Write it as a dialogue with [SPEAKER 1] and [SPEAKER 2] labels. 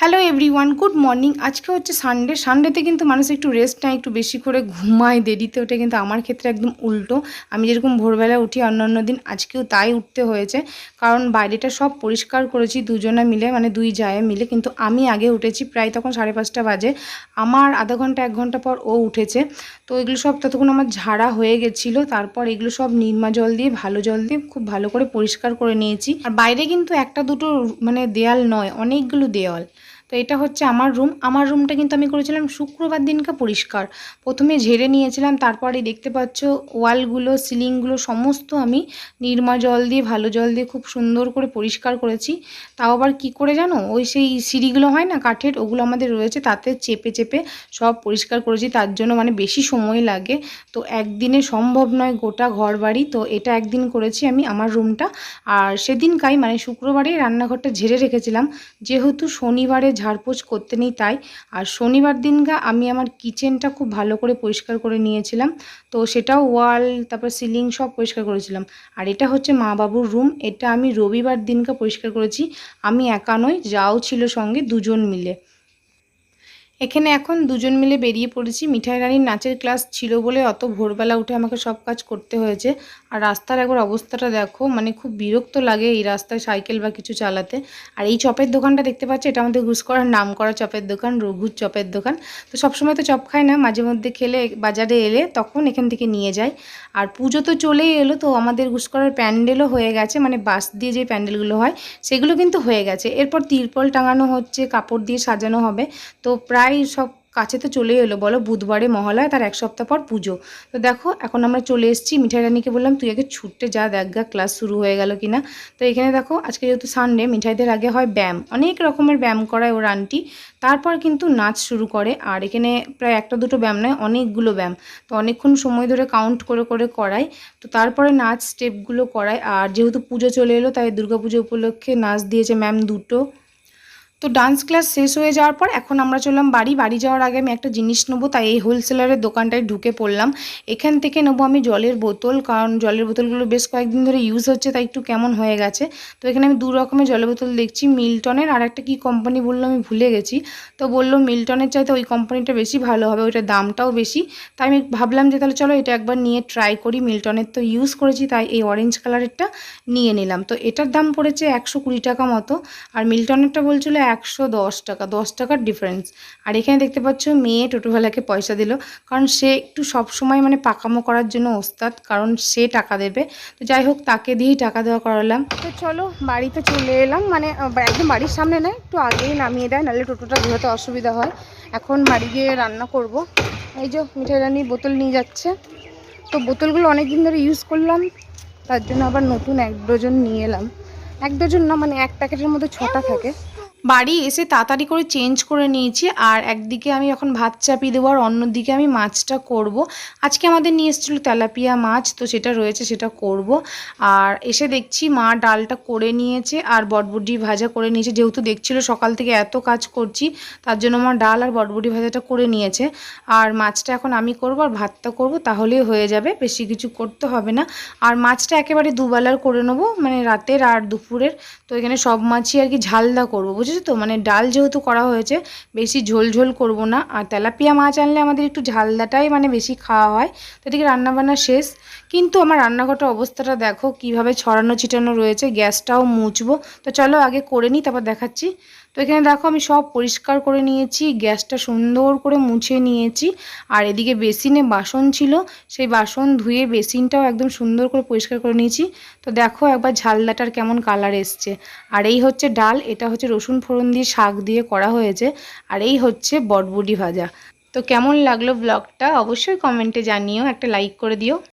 [SPEAKER 1] Hello everyone good morning আজকে হচ্ছে Sunday সানডেতে কিন্তু মানুষ একটু রেস্ট নেয়, একটু বেশি করে ঘুমায় দেরিতে। ওঠে কিন্তু আমার ক্ষেত্রে একদম উল্টো। আমি যেরকম ভোরবেলা উঠি অন্য অন্য দিন আজকেও তাই উঠতে হয়েছে। কারণ বাইরেটা সব পরিষ্কার করেছি, দুজনে মিলে মানে দুই জায়ে মিলে। কিন্তু আমি আগে উঠেছি প্রায় তখন সাড়ে পাঁচটা বাজে। আমার আধা ঘণ্টা, এক ঘণ্টা পর ও উঠেছে। তো এগুলো সব ততক্ষণ আমার ঝাড়া হয়ে গেছিল। তারপর এগুলো সব নির্মা জল দিয়ে, ভালো জল দিয়ে খুব ভালো করে পরিষ্কার করে নিয়েছি। আর বাইরে কিন্তু একটা দুটো মানে দেয়াল নয়, অনেকগুলো দেওয়াল তো এটা হচ্ছে আমার রুম আমার রুমটা কিন্তু আমি করেছিলাম শুক্রবার দিনকে পরিষ্কার। প্রথমে ঝেড়ে নিয়েছিলাম তারপরে দেখতে পাচ্ছ ওয়ালগুলো, সিলিংগুলো সমস্ত আমি নির্মা জল দিয়ে, ভালো জল দিয়ে খুব সুন্দর করে পরিষ্কার করেছি। তাও আবার কি করে জানো? ওই সেই সিঁড়িগুলো হয় না, কাঠের, ওগুলো আমাদের রয়েছে, তাতে চেপে চেপে সব পরিষ্কার করেছি। তার জন্য মানে বেশি সময় লাগে। তো একদিনে সম্ভব নয় গোটা ঘর বাড়ি তো এটা একদিন করেছি আমি আমার রুমটা আর সেদিনকাই মানে শুক্রবারে রান্নাঘরটা ঝেড়ে রেখেছিলাম। যেহেতু শনিবারে ঝাড়পোছ করতে নেই তাই। আর শনিবার দিনগা আমি আমার কিচেনটা খুব ভালো করে পরিষ্কার করে নিয়েছিলাম। তো সেটাও ওয়াল, তারপর সিলিং সব পরিষ্কার করেছিলাম। আর এটা হচ্ছে মা বাবুর রুম। এটা আমি রবিবার দিনকা পরিষ্কার করেছি। আমি একা নই, যাও ছিল সঙ্গে দুজন মিলে। এখানে এখন দুজন মিলে বেরিয়ে পড়েছি। মিঠাই রানীর নাচের ক্লাস ছিল বলে অত ভোরবেলা উঠে আমাকে সব কাজ করতে হয়েছে। আর রাস্তার একবার অবস্থাটা দেখো মানে খুব বিরক্ত লাগে এই রাস্তায় সাইকেল বা কিছু চালাতে। আর এই চপের দোকানটা দেখতে পাচ্ছি, এটা আমাদের ঘুষ করার নাম করা চপের দোকান, রঘুর চপের দোকান। তো সবসময় তো চপ খাই না, মাঝে মধ্যে খেলে বাজারে এলে তখন এখান থেকে নিয়ে যাই। আর পুজো তো চলেই এলো, তো আমাদের ঘুষ করার প্যান্ডেলও হয়ে গেছে মানে বাস দিয়ে যে প্যান্ডেলগুলো হয়, সেগুলো কিন্তু হয়ে গেছে। এরপর তিরপল টাঙানো হচ্ছে, কাপড় দিয়ে সাজানো হবে। তো প্রায় সব কাছে তো চলে এলো। বলো বুধবারে মহালয়, তার এক সপ্তাহ পর পুজো। তো দেখো, এখন আমরা চলে এসেছি। মিঠাই রানীকে বললাম, তুই আগে ছুটতে যা, দেখ গা ক্লাস শুরু হয়ে গেল কিনা? তো এখানে দেখো, আজকে যেহেতু সানডে মিঠাইদের আগে হয় ব্যায়াম। অনেক রকমের ব্যায়াম করায় ওর আন্টি। তারপর কিন্তু নাচ শুরু করে। আর এখানে প্রায় একটা দুটো ব্যায়াম নয়, অনেকগুলো ব্যায়াম। তো অনেকক্ষণ সময় ধরে কাউন্ট করে করে করায়। তো তারপরে নাচ স্টেপগুলো করায়। আর যেহেতু পুজো চলে এলো, তাই দুর্গাপুজো উপলক্ষে নাচ দিয়েছে ম্যাম দুটো। তো ডান্স ক্লাস শেষ হয়ে যাওয়ার পর এখন আমরা চললাম বাড়ি। বাড়ি যাওয়ার আগে আমি একটা জিনিস নেব, তাই এই হোলসেলারের দোকানটায় ঢুকে পড়লাম। এখান থেকে নেব আমি জলের বোতল, কারণ জলের বোতলগুলো বেশ কয়েকদিন ধরে ইউজ হচ্ছে, তাই একটু কেমন হয়ে গেছে। তো এখানে আমি দু রকমের জলের বোতল দেখছি, মিল্টনের, আর একটা কী কোম্পানি বলল আমি ভুলে গেছি। তো বলল মিল্টনের চাইতে ওই কোম্পানিটা বেশি ভালো হবে, ওইটার দামটাও বেশি। তাই আমি ভাবলাম যে তাহলে চলো এটা একবার নিয়ে ট্রাই করি, মিল্টনের তো ইউজ করেছি, তাই এই অরেঞ্জ কালারেরটা নিয়ে নিলাম। তো এটার দাম পড়েছে একশো কুড়ি টাকা মতো, আর মিল্টনেরটা বলছিল একশো দশ টাকা, দশ টাকার ডিফারেন্স আর এখানে দেখতে পাচ্ছ, মেয়ে টোটোওয়ালাকে পয়সা দিল। কারণ সে একটু সব সময় মানে পাকামো করার জন্য ওস্তাদ, কারণ সে টাকা দেবে। তো যাই হোক, তাকে দিয়েই টাকা দেওয়া করালাম। তো চলো, বাড়িতে চলে এলাম। মানে একদম বাড়ির সামনে নয় একটু আগেই নামিয়ে দেয়, নাহলে টোটোটা ঘোরাতে অসুবিধা হয়। এখন বাড়ি গিয়ে রান্না করব। এই যে মিঠাই রানি বোতল নিয়ে যাচ্ছে। তো বোতলগুলো অনেক দিন ধরে ইউজ করলাম। তার জন্য আবার নতুন এক ডজন নিয়ে এলাম। এক ডজন না মানে এক প্যাকেটের মধ্যে ছটা থাকে। বাড়ি এসে তাড়াতাড়ি করে চেঞ্জ করে নিয়েছি। আর একদিকে আমি এখন ভাত চাপিয়ে দেবো, আর অন্যদিকে আমি মাছটা করব। আজকে আমাদের নিয়ে এসেছিল তেলাপিয়া মাছ, তো সেটা রয়েছে, সেটা করব। আর এসে দেখছি মা ডালটা করে নিয়েছে, আর বটবটি ভাজা করে নিয়েছে। যেহেতু দেখছিল সকাল থেকে এত কাজ করছি, তার জন্য মা ডাল আর বটবটি ভাজাটা করে নিয়েছে। আর মাছটা এখন আমি করব, আর ভাতটা করব তাহলেই হয়ে যাবে, বেশি কিছু করতে হবে না। আর মাছটা একেবারে দুবেলার করে নেব মানে রাতের আর দুপুরের। তো এখানে সব মাছই আর কি ঝালদা করব বুঝেছ তো? মানে ডাল যেহেতু করা হয়েছে, বেশি ঝোল ঝোল করব না। আর তেলাপিয়া মাছ আনলে আমাদের একটু ঝালদাটাই মানে বেশি খাওয়া হয়। তো এদিকে রান্নাবান্না শেষ। কিন্তু আমার রান্নাঘরটার অবস্থাটা দেখো, কীভাবে ছড়ানো ছিটানো রয়েছে, গ্যাসটাও মুছবো। তো চলো আগে করে নিই, তারপর দেখাচ্ছি। তো এখানে দেখো, আমি সব পরিষ্কার করে নিয়েছি, গ্যাসটা সুন্দর করে মুছে নিয়েছি। আর এদিকে বেসিনে বাসন ছিল, সেই বাসন ধুয়ে বেসিনটাও একদম সুন্দর করে পরিষ্কার করে নিয়েছি। তো দেখো একবার ঝালদাটার কেমন কালার এসছে। আর এই হচ্ছে ডাল, এটা হচ্ছে রসুন ফোড়ন দিয়ে শাক দিয়ে করা হয়েছে, আর এই হচ্ছে বটবুডি ভাজা। তো কেমন লাগল ব্লগটা অবশ্যই কমেন্টে জানিও, একটা লাইক করে দিও।